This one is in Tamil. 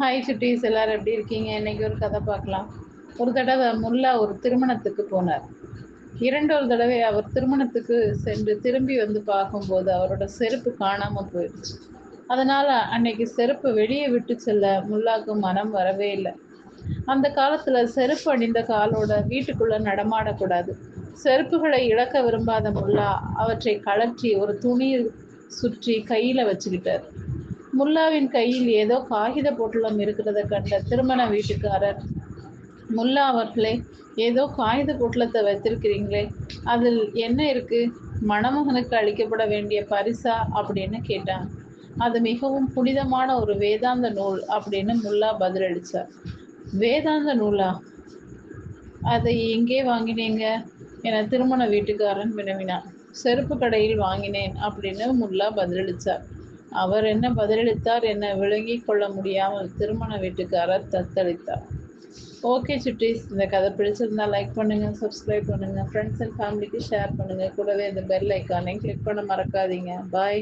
ஹாய் சுட்டீஸ் எல்லாரும் எப்படி இருக்கீங்க? இன்னைக்கு ஒரு கதை பார்க்கலாம். ஒரு தடவை முல்லா ஒரு திருமணத்துக்கு போனார். இரண்டொரு தடவை அவர் திருமணத்துக்கு சென்று திரும்பி வந்து பார்க்கும்போது அவரோட செருப்பு காணாம போயிடுச்சு. அதனால அன்னைக்கு செருப்பு வெளியே விட்டு செல்ல முல்லாக்கு மனம் வரவே இல்லை. அந்த காலத்துல செருப்பு அணிந்த காலோட வீட்டுக்குள்ள நடமாடக்கூடாது. செருப்புகளை இழக்க விரும்பாத முல்லா அவற்றை கழற்றி ஒரு துணியில் சுற்றி கையில வச்சுக்கிட்டார். முல்லாவின் கையில் ஏதோ காகித பொட்டலம் இருக்கிறத கண்ட திருமண வீட்டுக்காரர் முல்லா அவர்களே ஏதோ காகித பொட்டலத்தை வைத்திருக்கிறீங்களே அதில் என்ன இருக்கு? மணமகனுக்கு அளிக்கப்பட வேண்டிய பரிசா? அப்படின்னு கேட்டான். அது மிகவும் புனிதமான ஒரு வேதாந்த நூல் அப்படின்னு முல்லா பதிலளிச்சார். வேதாந்த நூலா? அதை எங்கே வாங்கினீங்க? என திருமண வீட்டுக்காரன் வினவினான். செருப்பு கடையில் வாங்கினேன் அப்படின்னு முல்லா பதிலளித்தார் அவர் என்ன பதிலளித்தார் என்ன விளங்கி கொள்ள முடியாமல் திருமண வீட்டுக்காரர் தத்தளித்தார். ஓகே சுட்டீஸ் இந்த கதை பிடிச்சிருந்தா லைக் பண்ணுங்க சப்ஸ்கிரைப் பண்ணுங்க ஃப்ரெண்ட்ஸ் அண்ட் ஃபேமிலிக்கு ஷேர் பண்ணுங்க. கூடவே இந்த பெல் ஐக்கானை கிளிக் பண்ண மறக்காதீங்க. பாய்